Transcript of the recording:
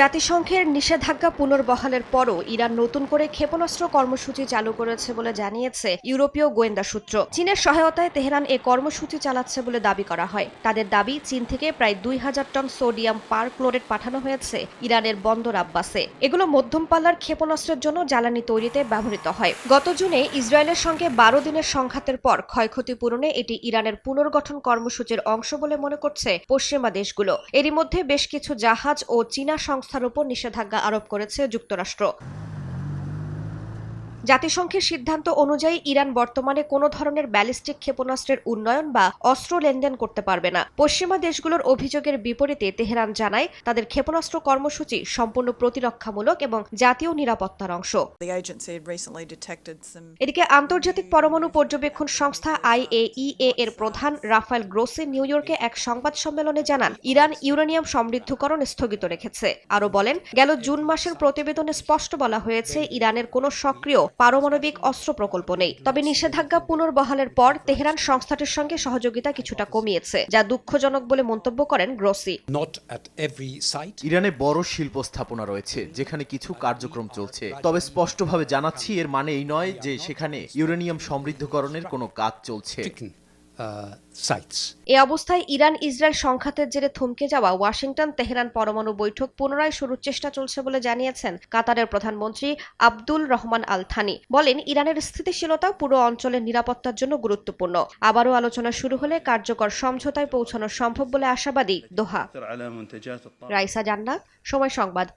জাতিসংঘের নিষেধাজ্ঞা পুনর্বহালের পরও ইরান নতুন করে ক্ষেপণাস্ত্র কর্মসূচি চালু করেছে বলে জানিয়েছে ইউরোপীয় গোয়েন্দা সূত্র। চীনের সহায়তায় তেহরান এ কর্মসূচি চালাচ্ছে বলে দাবি করা হয়। তাদের দাবি, চীন থেকে প্রায় দুই হাজার টন সোডিয়াম পার ক্লোরেট পাঠানো হয়েছে ইরানের বন্দর আব্বাসে। এগুলো মধ্যম পাল্লার ক্ষেপণাস্ত্রের জন্য জ্বালানি তৈরিতে ব্যবহৃত হয়। গত জুনে ইসরায়েলের সঙ্গে বারো দিনের সংঘাতের পর ক্ষয়ক্ষতি পূরণে এটি ইরানের পুনর্গঠন কর্মসূচির অংশ বলে মনে করছে পশ্চিমা দেশগুলো। এরই মধ্যে বেশ কিছু জাহাজ ও চীনা সংস্থার উপর নিষেধাজ্ঞা আরোপ করেছে যুক্তরাষ্ট্র। জাতিসংঘের সিদ্ধান্ত অনুযায়ী ইরান বর্তমানে কোনো ধরনের ব্যালিস্টিক ক্ষেপণাস্ত্রের উন্নয়ন বা অস্ত্র লেনদেন করতে পারবে না। পশ্চিমা দেশগুলোর অভিযোগের বিপরীতে তেহরান জানায় তাদের ক্ষেপণাস্ত্র কর্মসূচি সম্পূর্ণ প্রতিরক্ষামূলক এবং জাতীয় নিরাপত্তার অংশ। এদিকে আন্তর্জাতিক পরমাণু পর্যবেক্ষণ সংস্থা আইএইএ এর প্রধান রাফায়েল গ্রোসে নিউ ইয়র্কে এক সংবাদ সম্মেলনে জানান ইরান ইউরেনিয়াম সমৃদ্ধকরণ স্থগিত রেখেছে। আরও বলেন গেল জুন মাসের প্রতিবেদনে স্পষ্ট বলা হয়েছে ইরানের কোনো সক্রিয় পারমাণবিক অস্ত্র প্রকল্প নেই তবে নিষেধাজ্ঞা পুনর্বহালের পর তেহরান সংস্থাটির সঙ্গে সহযোগিতা কিছুটা কমিয়েছে যা দুঃখজনক বলে মন্তব্য করেন Grossi not at every site. ইরানে বড় শিল্প স্থাপনা রয়েছে যেখানে কিছু কার্যক্রম চলছে তবে স্পষ্টভাবে জানাচ্ছি এর মানে এই নয় যে সেখানে ইউরেনিয়াম সমৃদ্ধকরণের কোনো কাজ চলছে. এ অবস্থায় ইরান ইসরায়েল সংঘাতের জেরে থমকে যাওয়া ওয়াশিংটন তেহরান পরমাণু বৈঠক পুনরায় শুরুর চেষ্টা চলছে বলে জানিয়েছেন কাতারের প্রধানমন্ত্রী আব্দুল রহমান আল থানি বলেন, ইরানের স্থিতিশীলতা পুরো অঞ্চলের নিরাপত্তার জন্য গুরুত্বপূর্ণ। আবারও আলোচনা শুরু হলে কার্যকর সমঝোতায় পৌঁছানো সম্ভব বলে আশাবাদী দোহা। রাইসা জান্না সময় সংবাদ।